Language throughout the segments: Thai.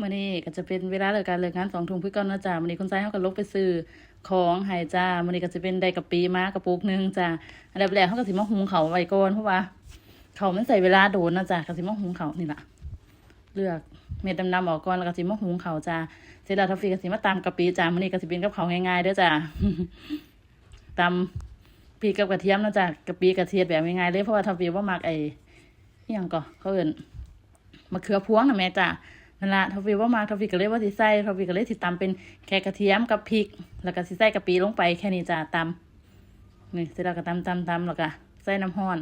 มื่อนี้ก็จะเป็นเวลาเลิกการเลิกงานสองทุ่มพี่ก่อนนะจ๊ะมื่อนี้คุณชายเขาก็ลกไปซื้อของให้จ้ามื่อนี้ก็จะเป็นไดกะปีมากระปุกหนึงจ้าอันดับแรกเขาก็สิมาหุงเขาไว้ก่อนเพราะว่าเขาวมันใส่เวลาโดนนะจ๊ะก็สิมาหุงเขานี่แหละเลือกเม็ดดำๆออกก่อนแล้วก็สิมาหุงเขาจ้าเสร็จแล้วทอฟฟี่ก็สิมาตำกะปิจ้ามื่อนี้ก็สิเป็นกับเขาง่ายๆเด้อจ้าตำพริกกับกระเทียมนะจ๊ะกะปิกระเทียมแบบง่ายๆเลยเพราะว่าทอฟฟี่ว่ามักไอ้ยังก็เขาเอิ้นมะเขือพวงนะแม่จ้า นั่นละทอฟฟี่ว่ามาทอฟฟี่ก็เลยว่าสิใส่ทอฟฟี่ก็เลยสิตำเป็นแค่กระเทียมกับพริก แล้วก็สิใส่กะปิลงไปแค่นี้จ้าตำนี่เสร็จแล้วก็ตำตำตำแล้วก็ใส่น้ำห้อน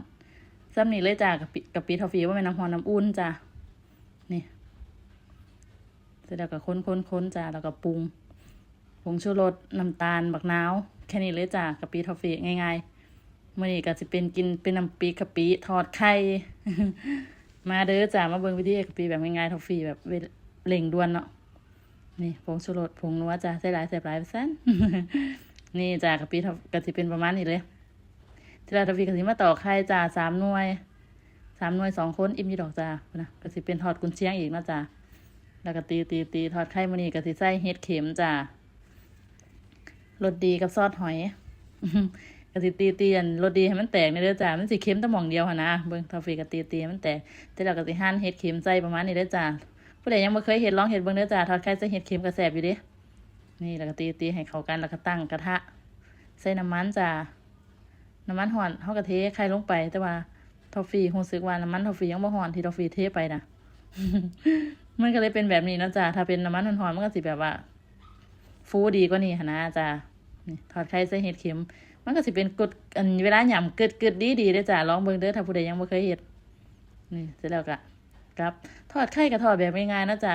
ซ้ำนี่เลยจ้ากะปิกะปิทอฟฟี่ว่าเป็นน้ำห้อนน้ำอุ่นจ้านี่เสร็จแล้วก็ค้นค้นค้นจ้าแล้วก็ปรุงผงชูรสน้ำตาลบักนาวแค่นี้เลยจ้ากะปิทอฟฟี่ง่ายๆมื่อนี้ก็จะเป็นกินเป็นน้ำปีกะปิทอดไข่ มาเด้อจ้ามาเบิ่งวิธีเอกปิแบบง่ายๆทอฟฟี่แบบเวเร่งด่วนเนาะนี่ผงชูรสผงนัวจ้าใส่หลายใส่หลายไปซั่นนี่จ้ากะปิทอก็สิเป็นประมาณนี้เลยทีละทอฟฟี่ก็สิมาต่อไข่จ้าสามหน่วยสามหน่วยสองคนอิ่มยู่ดอกจ้านะก็สิเป็นทอดกุนเชียงอีกนะจ้าแล้วก็ตีตีตีทอดไข่มื้อนี้ก็สิใส่เห็ดเข็มจ้ารสดีกับซอสหอย ก็สิตีตีอันรสดีให้มันแตกในเด้อจ้ามันสิเค็มแต่หม่องเดียวหนนะเบิ่งทอฟฟี่ก็ตีตีให้มันแตกแต่เราก็สิหั่นเห็ดเข็มใส่ประมาณนี้เด้อจ้าผู้ใดยังบ่เคยเห็ดลองเห็ดเบิ่งเด้อจ้าทอดไข่ใส่เห็ดเข็มก็แซ่บอยู่ด้นี่แล้วก็ตีตีให้เข้ากันแล้วก็ตั้งกระทะ ใส่น้ำมันจ้าน้ำมันร้อนเฮาก็เทไข่ลงไป แต่ว่าทอฟฟี่รู้สึกว่าน้ำมันทอฟฟี่ยังบ่ร้อนที่ทอฟฟี่เทไปนะมันก็เลยเป็นแบบนี้เนะจ้าถ้าเป็นน้ำมันร้อนๆมันก็สิแบบว่า ฟูดีกว่านี้หั่นะจ้านี่ทอดไข่ใส่เห็ดเข็ม มันก็สิเป็นกดอันเวลาหย่ำเกิดเกิดดีดีเด้จ้าลองเบิ่งเด้อถ้าผู้ใดยังบ่เคยเฮ็ดนี่เสร็จแล้วก็ครับ ทอดไข่ก็ทอดแบบง่ายๆนะจ้า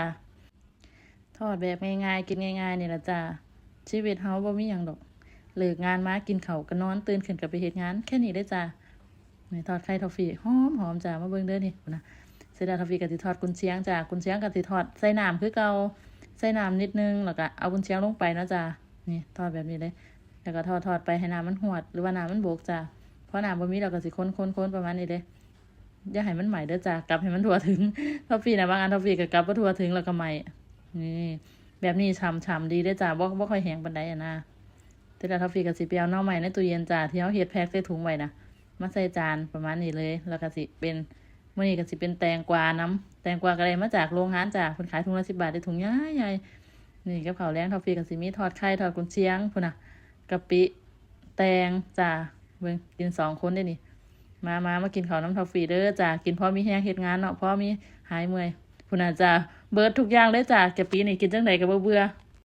ทอดแบบง่ายๆกินง่ายๆนี่ละจ้าชีวิตเฮาบ่มีหยังดอกเลิกงานมากินเขาก็นอนตื่นขึ้นก็ไปเฮ็ดงาน แค่นี้ได้จ้านี่ทอดไข่ทอฟฟี่หอมหอมจ้ามาเบิ่งเด้อนี่นะเสร็จแล้วทอฟฟี่ก็สิทอดกุนเชียงจ้ากุนเชียงก็สิทอดใส่น้ำคือเก่าใส่น้ำนิดนึงแล้วก็เอากุนเชียงลงไปนะจ้านี่ทอดแบบนี้เลย แล้วก็ทอดทอดไปให้น้ำมันหวด หรือว่าน้ำมันโบกจ้ะเพราะน้ำบ่มีเราก็สิค้นค้นค้นประมาณนี้เด้อย่าให้มันใหม่เด้อจ้ะกลับให้มันทั่วถึงทอฟฟี่นะบางอันทอฟฟี่ก็กลับบ่ทั่วถึงแล้วก็ใหม่นี่แบบนี้ฉ่ำฉ่ำดีเด้อจ้ะบ่บ่ค่อยแห้งปานใดอะนะแต่ละทอฟฟี่ก็สิไปเอาหน่อใหม่ในตู้เย็นจ้ะที่เฮาเฮ็ดแพ็คใส่ถุงไว้นะมาใส่จานประมาณนี้เลย แล้วก็สิเป็นมื้อนี้ก็สิเป็นแตงกวาน้ำแตงกวาก็ได้มาจากโรงงานจ้ะเพิ่นขายถุงละ10บบาทได้ถุงใหญ่ๆนี่กับข้าวแรงทอฟฟี่ก็สิมีทอดไข่ทอดกุนเชียงพุ่นน่ะ กะปิแตงจ้าเบิ่งกินสองคนได้นี่ มามามากินข้าวน้ำทอฟฟี่เด้อจ้ากินพ่อมีแห้งเฮ็ดงานเนาะพ่อมีหายเมื่อยพุ่นน่ะจ้าเบิร์ดทุกอย่างเลยจ้ากะปินี่กินจังไดก็บ่เบื่อ